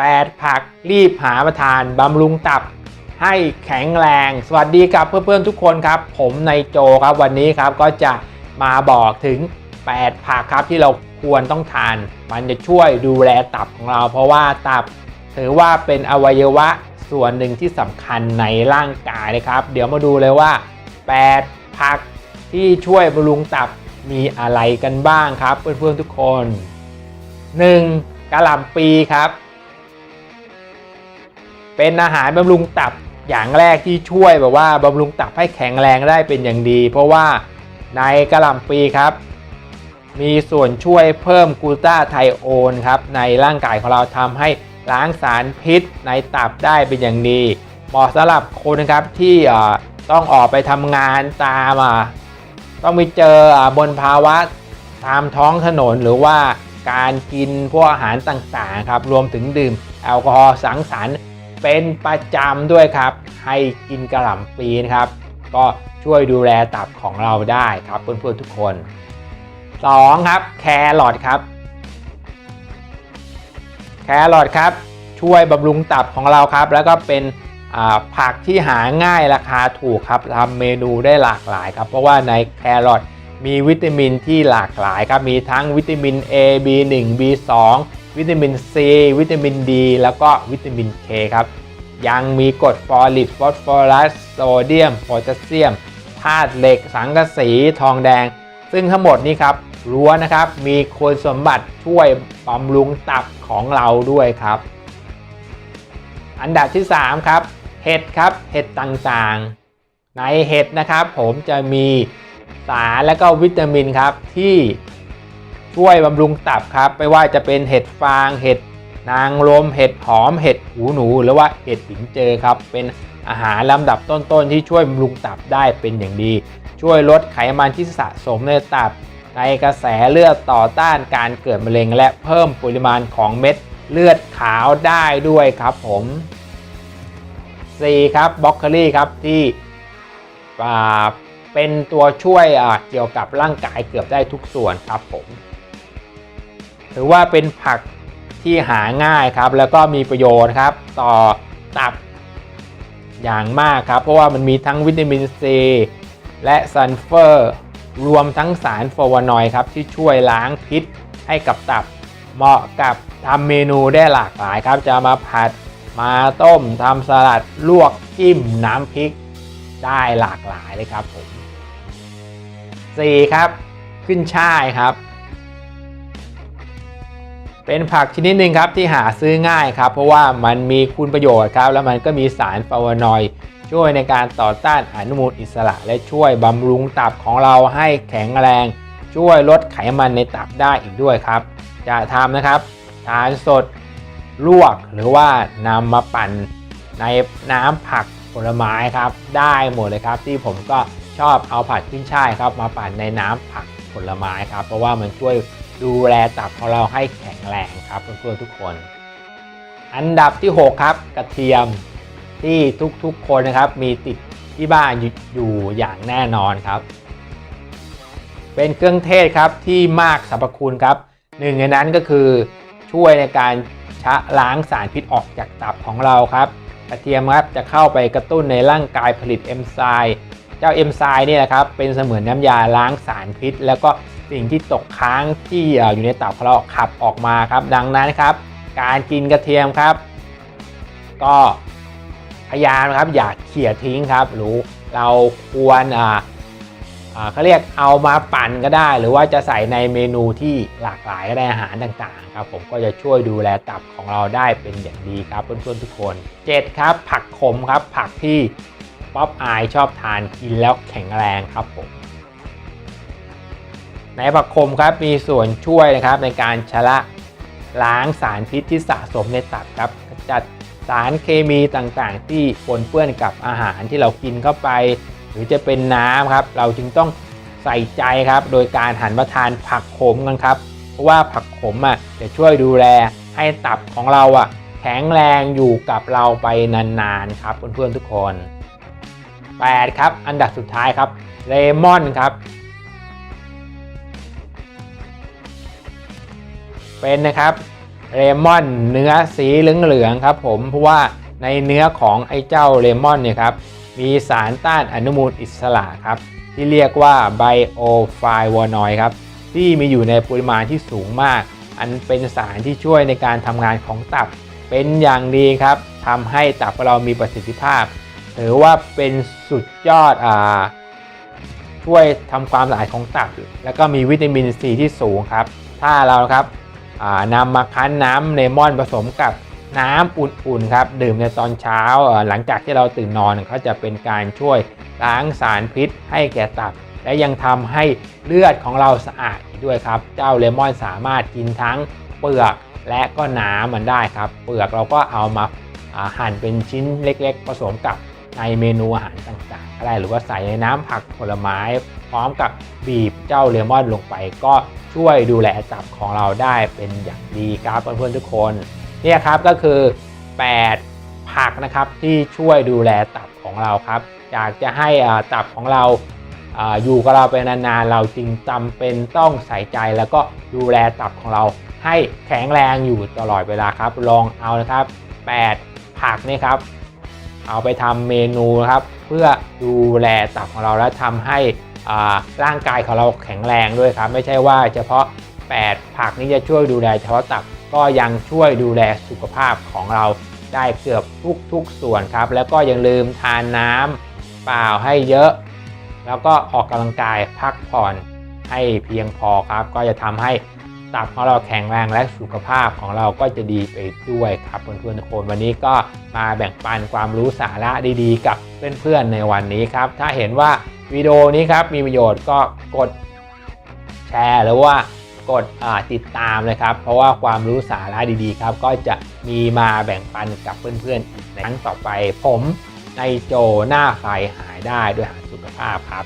8 ผักรีบหาประทานบำรุงตับ ให้แข็งแรง สวัสดีครับเพื่อนๆทุกคนครับ ผมในโจครับวันนี้ครับก็จะมาบอกถึง 8 ผักครับที่เราควรต้องทาน มันจะช่วยดูแลตับของเรา เพราะว่าตับถือว่าเป็นอวัยวะส่วนหนึ่งที่สำคัญในร่างกายนะครับ เดี๋ยวมาดูเลยว่า 8 ผักที่ช่วยบำรุงตับมีอะไรกันบ้างครับ เพื่อนๆทุกคน 1. กะหล่ำปีครับ เป็นอาหารบำรุงตับอย่างแรกที่ช่วยแบบว่าบำรุงตับให้แข็งแรงได้เป็นอย่างดี เพราะว่าในกระหล่ำปีครับ มีส่วนช่วยเพิ่มกูตาไทโอนครับในร่างกายของเราทำให้ล้างสารพิษในตับได้เป็นอย่างดี เหมาะสำหรับคนครับที่ต้องออกไปทำงานตามต้องไปเจอบนภาวะตามท้องถนนหรือว่าการกินพวกอาหารต่างๆครับรวมถึงดื่มแอลกอฮอล์สังสรรค์ เป็นประจำด้วยครับ ให้กินกระหล่ำปีนะครับ ก็ช่วยดูแลตับของเราได้ครับเพื่อนๆทุกคน 2. ครับแครอทครับ แครอทครับ ช่วยบำรุงตับของเราครับ แล้วก็เป็นผักที่หาง่ายราคาถูกครับทำเมนูได้หลากหลายครับ เพราะว่าในแครอทมีวิตามินที่หลากหลายครับ มีทั้งวิตามิน A B1 B2 วิตามิน C วิตามิน D แล้วก็วิตามิน K คครับ ยังมีกรดฟอลิกฟอสฟอรัสโซเดียมโพแทสเซียมธาตุเหล็ก สังกะสีทองแดง ซึ่งทั้งหมดนี้ครับล้วนนะครับมีคุณสมบัติช่วยบำรุงตับของเราด้วยครับ อันดับที่ 3 ครับ เห็ดครับเห็ดต่างๆ ในเห็ดนะครับ ผมจะมีสารและก็วิตามินครับที่ ช่วยบำรุงตับครับ ไม่ว่าจะเป็นเห็ดฟาง เห็ดนางรม เห็ดหอม เห็ดหูหนู หรือว่าเห็ดหินเจอครับ เป็นอาหารลำดับต้นๆ ที่ช่วยบำรุงตับได้เป็นอย่างดี ช่วยลดไขมันที่สะสมในตับ ในกระแสเลือดต่อต้านการเกิดมะเร็ง และเพิ่มปริมาณของเม็ดเลือดขาวได้ด้วยครับผม 4. ครับบล็อกโคลี่ครับที่เป็นตัวช่วยเกี่ยวกับร่างกายเกือบได้ทุกส่วนครับผม ถือว่าเป็นผักที่หาง่ายครับ แล้วก็มีประโยชน์ครับ ต่อตับอย่างมากครับ เพราะว่ามันมีทั้งวิตามินซีและซัลเฟอร์ รวมทั้งสารฟลาวานอยด์ครับ ที่ช่วยล้างพิษให้กับตับ เหมาะกับทำเมนูได้หลากหลายครับ จะมาผัดมาต้มทำสลัดลวกจิ้มน้ำพริก ได้หลากหลายเลยครับผม 4. ครับ ขึ้นช่ายครับ เป็นผักชนิดหนึ่งครับที่หาซื้อง่ายครับ เพราะว่ามันมีคุณประโยชน์ครับ แล้วมันก็มีสารฟลาวนอยด์ช่วยในการต่อต้านอนุมูลอิสระ และช่วยบำรุงตับของเราให้แข็งแรง ช่วยลดไขมันในตับได้อีกด้วยครับ จะทำนะครับทานสดลวกหรือว่านำมาปั่นในน้ำผักผลไม้ครับ ได้หมดเลยครับ ที่ผมก็ชอบเอาผัดขึ้นช่ายครับ มาปั่นในน้ำผักผลไม้ครับ เพราะว่ามันช่วย ดูแลตับของเราให้แข็งแรงครับเพื่อนๆทุกคน อันดับที่ 6 ครับ กระเทียมที่ทุกๆคนนะครับมีติดที่บ้านอยู่อย่างแน่นอนครับ เป็นเครื่องเทศครับที่มากสรรพคุณครับหนึ่งในนั้นก็คือช่วยในการชะล้างสารพิษออกจากตับของเราครับ กระเทียมครับจะเข้าไปกระตุ้นในร่างกายผลิตเอนไซม์เจ้าเอนไซม์นี่ยนะครับเป็นเสมือนน้ำยาล้างสารพิษ แล้วก็ สิ่งที่ตกค้างที่อยู่ในตับของเราขับออกมาครับ ดังนั้นครับ การกินกระเทียมครับ ก็พยายามครับอย่าเขี่ยทิ้งครับ หรือเราควรอ่าอ่าเขาเรียกเอามาปั่นก็ได้ หรือว่าจะใส่ในเมนูที่หลากหลายก็ได้อาหารต่างๆครับ ผมก็จะช่วยดูแลตับของเราได้เป็นอย่างดีครับเพื่อนๆทุกคน 7 ครับ ผักขมครับ ผักที่ป๊อปอายชอบทานกินแล้วแข็งแรงครับผม ในผักขมครับมีส่วนช่วยนะครับในการชะละล้างสารพิษที่สะสมในตับครับจัดสารเคมีต่างๆ ที่ปนเปื้อนกับอาหารที่เรากินเข้าไป หรือจะเป็นน้ำครับ เราจึงต้องใส่ใจครับ โดยการหันมาทานผักขมกันครับ เพราะว่าผักขมอะจะช่วยดูแลให้ตับของเราอะแข็งแรงอยู่กับเราไปนานๆครับเพื่อนๆทุกคน 8 ครับ อันดับสุดท้ายครับเลมอนครับ เป็นนะครับเลมอนเนื้อสีเหลืองๆครับผมเพราะว่าในเนื้อของไอ้เจ้าเลมอนเนี่ยครับมีสารต้านอนุมูลอิสระครับที่เรียกว่าไบโอไฟวานอยครับที่มีอยู่ในปริมาณที่สูงมาก อันเป็นสารที่ช่วยในการทำงานของตับเป็นอย่างดีครับทำให้ตับของเรามีประสิทธิภาพ ถือว่าเป็นสุดยอดอ่าช่วยทำความสะอาดของตับ แล้วก็มีวิตามินซีที่สูงครับ ถ้าเราครับ นำมาคั้นน้ำเลมอนผสมกับน้ำอุ่นๆครับดื่มในตอนเช้าหลังจากที่เราตื่นนอนเขาจะเป็นการช่วยล้างสารพิษให้แก่ตับ และยังทำให้เลือดของเราสะอาดด้วยครับ เจ้าเลมอนสามารถกินทั้งเปลือกและก็น้ำมันได้ครับ เปลือกเราก็เอามาอ่าหั่นเป็นชิ้นเล็ก ๆ ผสมกับในเมนูอาหารต่างๆก็ได้หรือว่าใส่ในน้ำผักผลไม้ พร้อมกับบีบเจ้าเลมอนลงไปก็ ช่วยดูแลตับของเราได้เป็นอย่างดีครับเพื่อนๆทุกคนเนี่ยครับก็คือ 8 ผักนะครับที่ช่วยดูแลตับของเราครับอยากจะให้อ่าตับของเราอยู่กับเราไปนานๆ เราจึงจำเป็นต้องใส่ใจแล้วก็ดูแลตับของเราให้แข็งแรงอยู่ตลอดเวลาครับ ลองเอานะครับ 8 ผักนี่ครับ เอาไปทำเมนูนะครับ เพื่อดูแลตับของเราและทำให้ ร่างกายของเราแข็งแรงด้วยครับ ไม่ใช่ว่าเฉพาะ 8 ผักนี้จะช่วยดูแลเฉพาะตับก็ยังช่วยดูแลสุขภาพของเราได้เกือบทุกๆส่วนครับ แล้วก็อย่าลืมทานน้ำเปล่าให้เยอะ แล้วก็ออกกำลังกายพักผ่อนให้เพียงพอครับ ก็จะทำให้ตับของเราแข็งแรงและสุขภาพของเราก็จะดีไปด้วยครับเพื่อนๆทุกคนวันนี้ก็มาแบ่งปันความรู้สาระดีๆ กับเพื่อนๆในวันนี้ครับ ถ้าเห็นว่า วิดีโอนี้ครับมีประโยชน์ก็กดแชร์หรือว่ากดติดตามนะครับ เพราะว่าความรู้สาระดีๆ ครับ ก็จะมีมาแบ่งปันกับเพื่อนๆในครั้งต่อไปผมในโจหน้าไฟหายได้ด้วยหาสุขภาพครับ